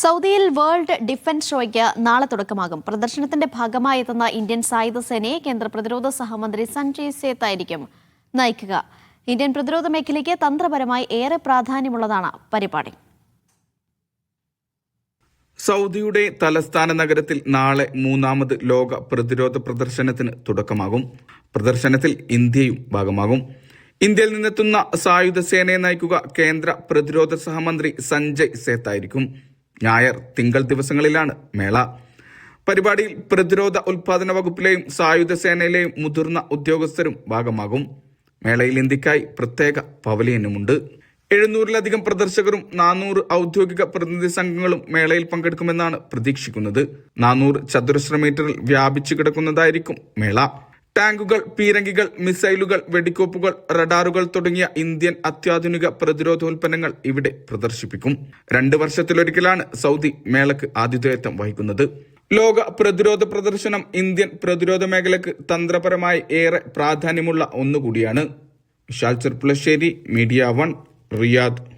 സൗദിയിൽ world defence ഷോയ്ക്ക് നാളെ തുടക്കമാകും. പ്രദർശനത്തിന്റെ ഭാഗമായി എത്തുന്ന ഇന്ത്യൻ സായുധ സേനയെ കേന്ദ്ര പ്രതിരോധ സഹമന്ത്രി സഞ്ജയ് സേത്ത് ആയിരിക്കും നയിക്കുക. ഇന്ത്യൻ പ്രതിരോധ മേഖലയ്ക്ക് തന്ത്രപരമായി ഏറെ പ്രാധാന്യമുള്ളതാണ് പരിപാടി. സൗദിയുടെ തലസ്ഥാന നഗരത്തിൽ നാളെ മൂന്നാമത് ലോക പ്രതിരോധ പ്രദർശനത്തിന് തുടക്കമാകും. പ്രദർശനത്തിൽ ഇന്ത്യയും ഭാഗമാകും. ഇന്ത്യയിൽ നിന്നെത്തുന്ന സായുധ സേനയെ നയിക്കുക കേന്ദ്ര പ്രതിരോധ സഹമന്ത്രി സഞ്ജയ് സേത്തായിരിക്കും ഞായർ തിങ്കൾ ദിവസങ്ങളിലാണ് മേള. പരിപാടിയിൽ പ്രതിരോധ ഉൽപാദന വകുപ്പിലെയും സായുധ സേനയിലെയും മുതിർന്ന ഉദ്യോഗസ്ഥരും ഭാഗമാകും. മേളയിൽ ഇന്ത്യക്കായി പ്രത്യേക പവലിയനുമുണ്ട്. എഴുന്നൂറിലധികം പ്രദർശകരും നാനൂറ് ഔദ്യോഗിക പ്രതിനിധി സംഘങ്ങളും മേളയിൽ പങ്കെടുക്കുമെന്നാണ് പ്രതീക്ഷിക്കുന്നത്. നാനൂറ് ചതുരശ്ര മീറ്ററിൽ വ്യാപിച്ചു കിടക്കുന്നതായിരിക്കും മേള. ടാങ്കുകൾ പീരങ്കികൾ മിസൈലുകൾ വെടിക്കോപ്പുകൾ റഡാറുകൾ തുടങ്ങിയ ഇന്ത്യൻ അത്യാധുനിക പ്രതിരോധോൽപ്പന്നങ്ങൾ ഇവിടെ പ്രദർശിപ്പിക്കും. രണ്ട് വർഷത്തിലൊരിക്കലാണ് സൗദി മേളക്ക് ആതിഥേയത്വം വഹിക്കുന്നത്. ലോക പ്രതിരോധ പ്രദർശനം ഇന്ത്യൻ പ്രതിരോധ മേഖലയ്ക്ക് തന്ത്രപരമായി ഏറെ പ്രാധാന്യമുള്ള ഒന്നുകൂടിയാണ്. Vishal Cherpulassery Media One Riyadh.